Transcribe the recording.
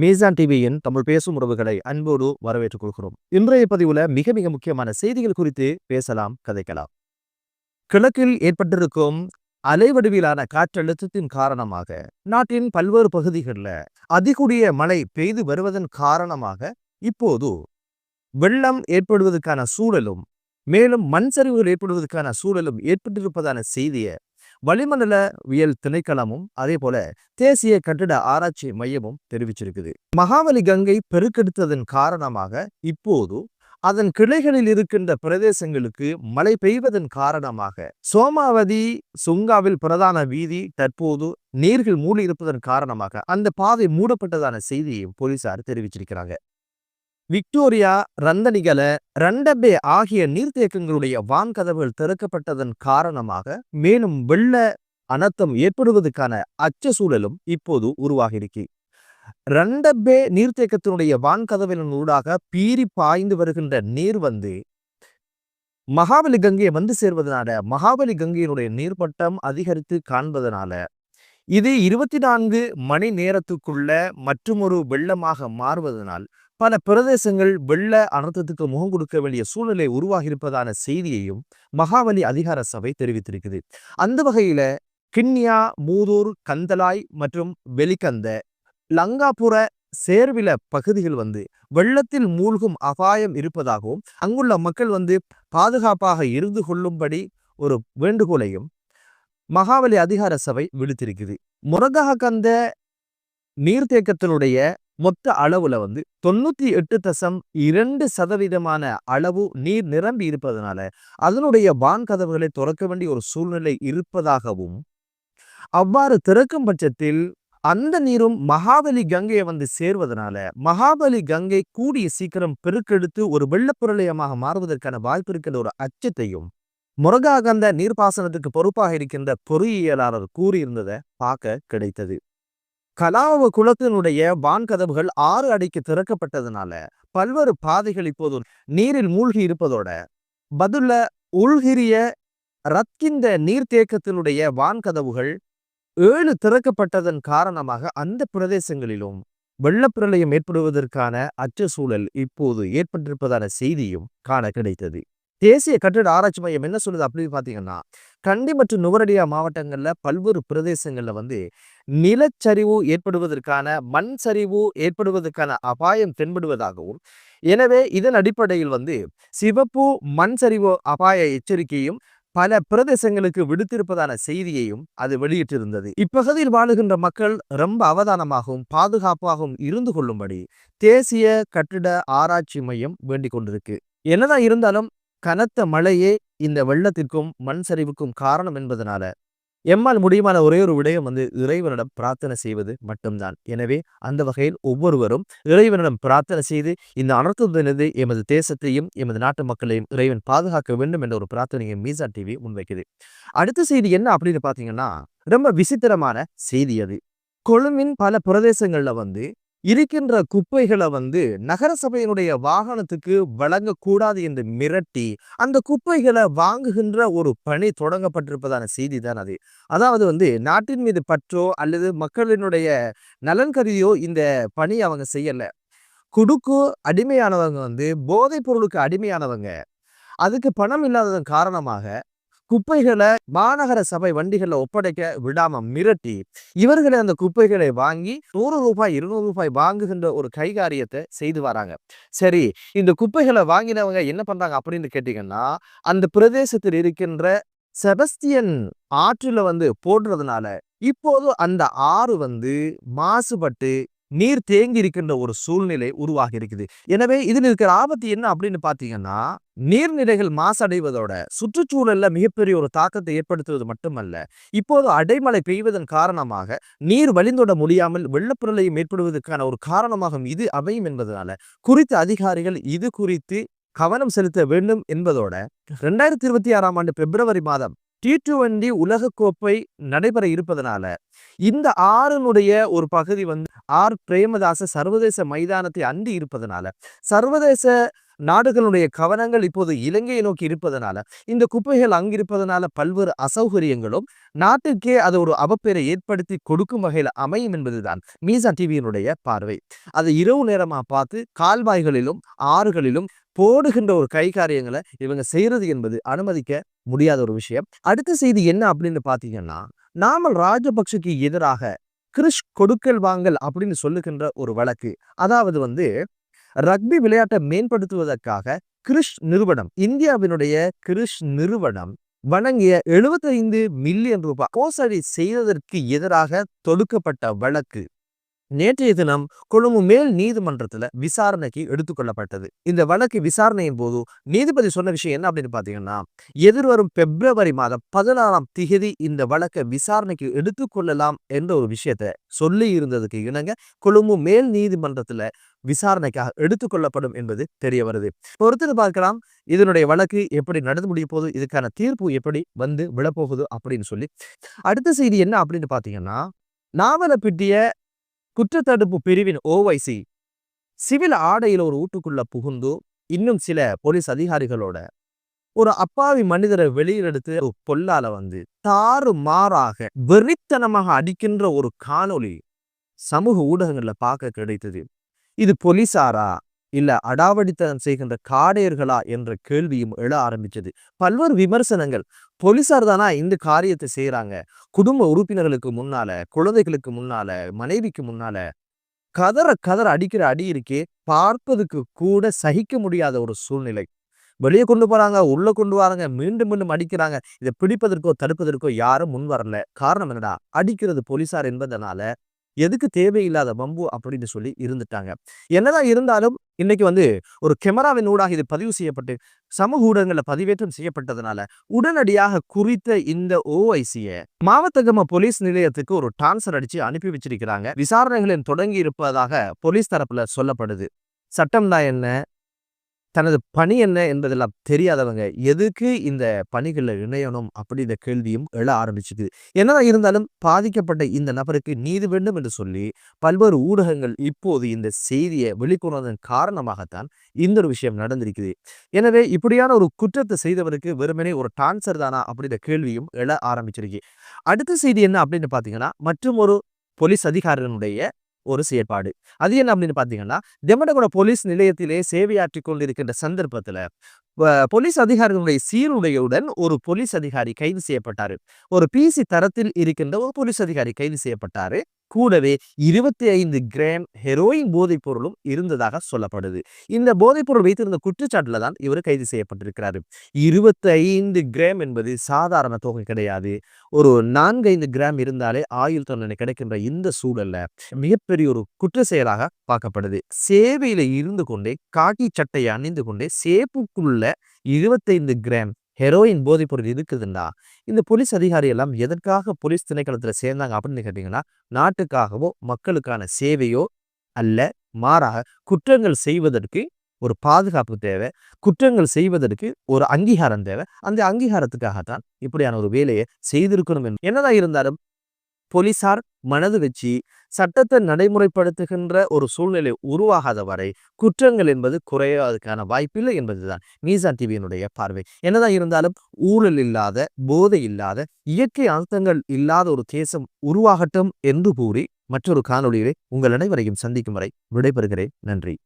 மீசான் டிவியின் தமிழ் பேசும் உறவுகளை அன்போடு வரவேற்றுக் கொள்கிறோம். இன்றைய பதிவுல மிக மிக முக்கியமான செய்திகள் குறித்து பேசலாம் கதைக்கலாம். கிழக்கில் ஏற்பட்டிருக்கும் அலைவடிவிலான காற்றழுத்தத்தின் காரணமாக நாட்டின் பல்வேறு பகுதிகளில் அதிகூடிய மழை பெய்து வருவதன் காரணமாக இப்போது வெள்ளம் ஏற்படுவதற்கான சூழலும் மேலும் மண் சரிவுகள் ஏற்படுவதற்கான சூழலும் ஏற்பட்டிருப்பதான செய்தியை வளிமண்டல உயல் திணைக்களமும் அதே போல தேசிய கட்டிட ஆராய்ச்சி மையமும் தெரிவிச்சிருக்குது. மகாவலி கங்கை பெருக்கெடுத்ததன் காரணமாக இப்போது அதன் கிளைகளில் இருக்கின்ற பிரதேசங்களுக்கு மழை பெய்வதன் காரணமாக சோமாவதி சுங்காவில் பிரதான வீதி தற்போது நீர்கள் மூடி இருப்பதன் காரணமாக அந்த பாதை மூடப்பட்டதான செய்தியையும் போலீசார் தெரிவிச்சிருக்கிறாங்க. விக்டோரியா ரந்தனிகல ரண்டபே ஆகிய நீர்த்தேக்கங்களுடைய வான்கதவுகள் திறக்கப்பட்டதன் காரணமாக மேலும் வெள்ள அனர்த்தம் ஏற்படுவதற்கான அச்ச சூழலும் இப்போது உருவாகியிருக்கு. ரண்டபே நீர்த்தேக்கத்தினுடைய வான்கதவின் ஊடாக பீறி பாய்ந்து வருகின்ற நீர் வந்து மகாபலி கங்கையை வந்து சேர்வதனால மகாபலி கங்கையினுடைய நீர்மட்டம் அதிகரித்து காண்பதனால இது இருபத்தி நான்கு மணி நேரத்துக்குள்ள மற்றொரு வெள்ளமாக மாறுவதனால் பல பிரதேசங்கள் வெள்ள அனர்த்தத்துக்கு முகம் கொடுக்க வேண்டிய சூழ்நிலை உருவாகியிருப்பதான செய்தியையும் மகாவலி அதிகார சபை தெரிவித்திருக்குது. அந்த வகையில கிண்ணியா மூதூர் கந்தலாய் மற்றும் வெளிக்கந்த லங்காபுர சேர்வில பகுதிகள் வந்து வெள்ளத்தில் மூழ்கும் அபாயம் இருப்பதாகவும் அங்குள்ள மக்கள் வந்து பாதுகாப்பாக இருந்து கொள்ளும்படி ஒரு வேண்டுகோளையும் மகாவலி அதிகார சபை விடுத்திருக்குது. முரகஹகந்த நீர்த்தேக்கத்தினுடைய மொத்த அளவுல வந்து தொண்ணூத்தி எட்டு தசம் இரண்டு சதவீதமான அளவு நீர் நிரம்பி இருப்பதனால அதனுடைய வான் கதவுகளை திறக்க வேண்டிய ஒரு சூழ்நிலை இருப்பதாகவும் அவ்வாறு திறக்கும் பட்சத்தில் அந்த நீரும் மகாபலி கங்கையை வந்து சேர்வதனால மகாபலி கங்கை கூடிய சீக்கிரம் பெருக்கெடுத்து ஒரு வெள்ளப்புரளயமாக மாறுவதற்கான வாய்ப்பு இருக்கின்ற ஒரு அச்சத்தையும் முருகாகந்த நீர்ப்பாசனத்துக்கு பொறுப்பாக இருக்கின்ற பொறியியலாளர் கூறியிருந்ததை பார்க்க கிடைத்தது. கலாவ குளத்தினுடைய வான்கதவுகள் ஆறு அடிக்கு திறக்கப்பட்டதுனால பல்வேறு பாதைகள் இப்போது நீரில் மூழ்கி இருப்பதோட பதுல்ல உள்கிரிய ரத்கிந்த நீர்த்தேக்கத்தினுடைய வான்கதவுகள் ஏழு திறக்கப்பட்டதன் காரணமாக அந்த பிரதேசங்களிலும் வெள்ளப்பிரளயம் ஏற்படுவதற்கான அச்ச சூழல் இப்போது ஏற்பட்டிருப்பதான செய்தியும் காண கிடைத்தது. தேசிய கட்டிட ஆராய்ச்சி மையம் என்ன சொல்லுது அப்படின்னு பார்த்தீங்கன்னா கண்டி மற்றும் நுவரடியா மாவட்டங்களில் பல்வேறு பிரதேசங்களில் வந்து நிலச்சரிவு ஏற்படுவதற்கான மண் சரிவு ஏற்படுவதற்கான அபாயம் தென்படுவதாகவும் எனவே இதன் அடிப்படையில் வந்து சிவப்பு மண் சரிவு அபாய எச்சரிக்கையும் பல பிரதேசங்களுக்கு விடுத்திருப்பதான செய்தியையும் அது வெளியிட்டிருந்தது. இப்பகுதியில் வாழுகின்ற மக்கள் ரொம்ப அவதானமாகவும் பாதுகாப்பாகவும் இருந்து கொள்ளும்படி தேசிய கட்டிட ஆராய்ச்சி மையம் வேண்டிக் கொண்டிருக்கு. என்னதான் இருந்தாலும் கனத்த மழையே இந்த வெள்ளத்திற்கும் மண் சரிவுக்கும் காரணம் என்பதனால எம்மால் முடியுமான ஒரே ஒரு விடயம் வந்து இறைவனிடம் பிரார்த்தனை செய்வது மட்டும்தான். எனவே அந்த வகையில் ஒவ்வொருவரும் இறைவனிடம் பிரார்த்தனை செய்து இந்த அனர்த்தத்திலிருந்து எமது தேசத்தையும் எமது நாட்டு மக்களையும் இறைவன் பாதுகாக்க வேண்டும் என்ற ஒரு பிரார்த்தனையை மீசா டிவி முன்வைக்குது. அடுத்த செய்தி என்ன அப்படின்னு பார்த்தீங்கன்னா ரொம்ப விசித்திரமான செய்தி அது. கொழும்பின் பல பிரதேசங்கள்ல வந்து இருக்கின்ற குப்பைகளை வந்து நகர சபையினுடைய வாகனத்துக்கு வழங்கக்கூடாது என்று மிரட்டி அந்த குப்பைகளை வாங்குகின்ற ஒரு பணி தொடங்கப்பட்டிருப்பதான செய்தி தான் அது. அதாவது வந்து நாட்டின் மீது பற்றோ அல்லது மக்களினுடைய நலன் கருதியோ இந்த பணி அவங்க செய்யலை. குடுக்கு அடிமையானவங்க வந்து போதைப் பொருளுக்கு அடிமையானவங்க அதுக்கு பணம் இல்லாததன் காரணமாக குப்பைகளை மாநகர சபை வண்டிகளில் ஒப்படைக்க விடாம மிரட்டி இவர்களை அந்த குப்பைகளை வாங்கி நூறு ரூபாய் இருநூறு ரூபாய் வாங்குகின்ற ஒரு கைகாரியத்தை செய்து வராங்க. சரி இந்த குப்பைகளை வாங்கினவங்க என்ன பண்றாங்க அப்படின்னு கேட்டீங்கன்னா அந்த பிரதேசத்தில் இருக்கின்ற செபஸ்தியன் ஆற்றில வந்து போடுறதுனால இப்போது அந்த ஆறு வந்து மாசுபட்டு நீர் தேங்கி இருக்கின்ற ஒரு சூழ்நிலை உருவாகி இருக்குது எனவே இதில் இருக்கிற ஆபத்து என்ன அப்படின்னு பார்த்தீங்கன்னா நீர்நிலைகள் மாசடைவதோட சுற்றுச்சூழல்ல மிகப்பெரிய ஒரு தாக்கத்தை ஏற்படுத்துவது மட்டுமல்ல இப்போது அடைமழை பெய்வதன் காரணமாக நீர் வழிந்தோட முடியாமல் வெள்ளப்பிரளையும் ஏற்படுவதற்கான ஒரு காரணமாகும் இது அமையும் என்பதனால குறித்த அதிகாரிகள் இது குறித்து கவனம் செலுத்த வேண்டும் என்பதோட ரெண்டாயிரத்தி இருபத்தி ஆறாம் ஆண்டு பிப்ரவரி மாதம் டி டுவெண்டி உலகக்கோப்பை நடைபெற இருப்பதனால இந்த ஆறுனுடைய ஒரு பகுதி வந்து ஆர். பிரேமதாச சர்வதேச மைதானத்தை அண்டி இருப்பதனால சர்வதேச நாடுகளுடைய கவனங்கள் இப்போது இலங்கையை நோக்கி இருப்பதனால இந்த குப்பைகள் அங்கிருப்பதனால பல்வேறு அசௌகரியங்களும் நாட்டுக்கே அது ஒரு அவப்பெயரை ஏற்படுத்தி கொடுக்கும் வகையில் அமையும் என்பதுதான் மீசா டிவியினுடைய பார்வை. அதை இரவு நேரமா பார்த்து கால்வாய்களிலும் ஆறுகளிலும் போடுகின்ற ஒரு கை காரியங்களை இவங்க செய்யறது என்பது அனுமதிக்க முடியாத ஒரு விஷயம். அடுத்த செய்தி என்ன அப்படின்னு பாத்தீங்கன்னா நாமல் ராஜபக்ஷக்கு எதிராக கிறிஷ் கொடுக்கல் வாங்கல் அப்படின்னு சொல்லுகின்ற ஒரு வழக்கு. அதாவது வந்து ரக்பி விளையாட்டை மேம்படுத்துவதற்காக கிறிஷ் நிறுவனம் இந்தியாவினுடைய கிறிஷ் நிறுவனம் வழங்கிய எழுபத்தைந்து மில்லியன் ரூபாய் மோசடி செய்ததற்கு எதிராக தொடுக்கப்பட்ட வழக்கு. நேற்றைய தினம் கொழும்பு மேல் நீதிமன்றத்துல விசாரணைக்கு எடுத்துக்கொள்ளப்பட்டது இந்த வழக்கு விசாரணையின் போது நீதிபதி சொன்ன விஷயம் என்ன அப்படின்னு பாத்தீங்கன்னா எதிர்வரும் பிப்ரவரி மாதம் பதினாறாம் திகதி இந்த வழக்கை விசாரணைக்கு எடுத்துக்கொள்ளலாம் என்ற ஒரு விஷயத்த சொல்லி இருந்ததுக்கு இணங்க கொழும்பு மேல் நீதிமன்றத்துல விசாரணைக்காக எடுத்துக்கொள்ளப்படும் என்பது தெரிய வருது. பொறுத்து பார்க்கலாம் இதனுடைய வழக்கு எப்படி நடந்து முடிய போகுது இதுக்கான தீர்ப்பு எப்படி வந்து விழப்போகுது அப்படின்னு சொல்லி. அடுத்த செய்தி என்ன அப்படின்னு பாத்தீங்கன்னா நாவலப்பிட்டிய குற்றத்தடுப்பு பிரிவின் ஓவைசி சிவில் ஆடையில் ஒரு வீட்டுக்குள்ள புகுந்து இன்னும் சில போலீஸ் அதிகாரிகளோட ஒரு அப்பாவி மனிதரை வெளியிடெடுத்து ஒரு பொல்லால வந்து தாறு மாறாக வெறித்தனமாக அடிக்கின்ற ஒரு காணொளி சமூக ஊடகங்கள்ல பார்க்க கிடைத்தது. இது போலீசாரா? இல்ல அடாவடித்தனம் செய்கின்ற காடையர்களா? என்ற கேள்வியும் எழ ஆரம்பிச்சது. பல்வேறு விமர்சனங்கள். போலீசார் தானா இந்த காரியத்தை செய்யறாங்க குடும்ப உறுப்பினர்களுக்கு முன்னால குழந்தைகளுக்கு முன்னால மனைவிக்கு முன்னால கதற கதற அடிக்கிற அடி இருக்கே பார்ப்பதுக்கு கூட சகிக்க முடியாத ஒரு சூழ்நிலை. வெளியே கொண்டு போறாங்க உள்ள கொண்டு வராங்க மீண்டும் மீண்டும் அடிக்கிறாங்க. இதை பிடிப்பதற்கோ தடுப்பதற்கோ யாரும் முன் வரல காரணம் என்னடா? அடிக்கிறது போலீசார் என்பதனால எதுக்கு தேவையில்லாத வம்பு அப்படின்னு சொல்லி இருந்துட்டாங்க. என்னதான் இருந்தாலும் இன்னைக்கு வந்து ஒரு கேமராவின் ஊடாக இது பதிவு செய்யப்பட்டு சமூக ஊடகங்களில் பதிவேற்றம் செய்யப்பட்டதுனால உடனடியாக குறித்த இந்த ஓஐசியை மாவத்தகம போலீஸ் நிலையத்துக்கு ஒரு டான்சர் அடிச்சு அனுப்பி வச்சிருக்கிறாங்க. விசாரணைகளின் தொடங்கி இருப்பதாக போலீஸ் தரப்புல சொல்லப்படுது. சட்டம் தான் என்ன? தனது பணி என்ன என்பதெல்லாம் தெரியாதவங்க எதுக்கு இந்த பணிகளில் இணையணும் அப்படின்ற கேள்வியும் எழ ஆரம்பிச்சுக்குது என்னதான் இருந்தாலும் பாதிக்கப்பட்ட இந்த நபருக்கு நீதி வேண்டும் என்று சொல்லி பல்வேறு ஊடகங்கள் இப்போது இந்த செய்தியை வெளிக்கொணர்ந்ததன் காரணமாகத்தான் இந்த ஒரு விஷயம் நடந்திருக்குது. எனவே இப்படியான ஒரு குற்றத்தை செய்தவருக்கு வெறுமனே ஒரு டான்சர் தானா அப்படின்ற கேள்வியும் எழ ஆரம்பிச்சிருக்கு. அடுத்த செய்தி என்ன அப்படின்னு பார்த்தீங்கன்னா மற்றும் ஒரு போலீஸ் அதிகாரிகளுடைய ஒரு செயற்பாடு. அது என்ன அப்படின்னு பாத்தீங்கன்னா தெமடகுட போலீஸ் நிலையத்திலே சேவையாற்றி கொண்டிருக்கின்ற சந்தர்ப்பத்துல போலீஸ் அதிகாரிகளுடைய சீருடையுடன் ஒரு போலீஸ் அதிகாரி கைது செய்யப்பட்டாரு. ஒரு பிசி தரத்தில் இருக்கின்ற ஒரு போலீஸ் அதிகாரி கைது செய்யப்பட்டாரு. கூடவே இருபத்தி ஐந்து கிராம் ஹெரோயின் போதைப் பொருளும் இருந்ததாக சொல்லப்படுது. இந்த போதைப் பொருள் வைத்திருந்த குற்றச்சாட்டுல தான் இவர் கைது செய்யப்பட்டிருக்கிறார். இருபத்தி ஐந்து கிராம் என்பது சாதாரண தொகை கிடையாது. ஒரு நான்கைந்து கிராம் இருந்தாலே ஆயுள் தண்டனை கிடைக்கின்ற இந்த சூழல்ல மிகப்பெரிய ஒரு குற்ற செயலாக பார்க்கப்படுது. சேவையில இருந்து கொண்டே காக்கி சட்டையை அணிந்து கொண்டே சேப்புக்குள்ள இருபத்தைந்து கிராம் ஹெரோயின் போதைப்பொருள் பொருள் இந்த போலீஸ் அதிகாரி எல்லாம் எதற்காக போலீஸ் திணைக்களத்துல சேர்ந்தாங்க அப்படின்னு கேட்டீங்கன்னா நாட்டுக்காகவோ மக்களுக்கான சேவையோ அல்ல மாறாக குற்றங்கள் செய்வதற்கு ஒரு பாதுகாப்பு தேவை குற்றங்கள் செய்வதற்கு ஒரு அங்கீகாரம் தேவை. அந்த அங்கீகாரத்துக்காகத்தான் இப்படியான ஒரு வேலையை செய்திருக்கணும் என்னதான் இருந்தாலும் போலீசார் மனது வச்சு சட்டத்தை நடைமுறைப்படுத்துகின்ற ஒரு சூழ்நிலை உருவாகாத வரை குற்றங்கள் என்பது குறையாததுக்கான வாய்ப்பில்லை என்பதுதான் மீசா டிவியினுடைய பார்வை. என்னதான் இருந்தாலும் ஊழல் இல்லாத போதை இல்லாத இயற்கை அர்த்தங்கள் இல்லாத ஒரு தேசம் உருவாகட்டும் என்று கூறி மற்றொரு காணொலியிலே உங்கள் அனைவரையும் சந்திக்கும் வரை விடைபெறுகிறேன். நன்றி.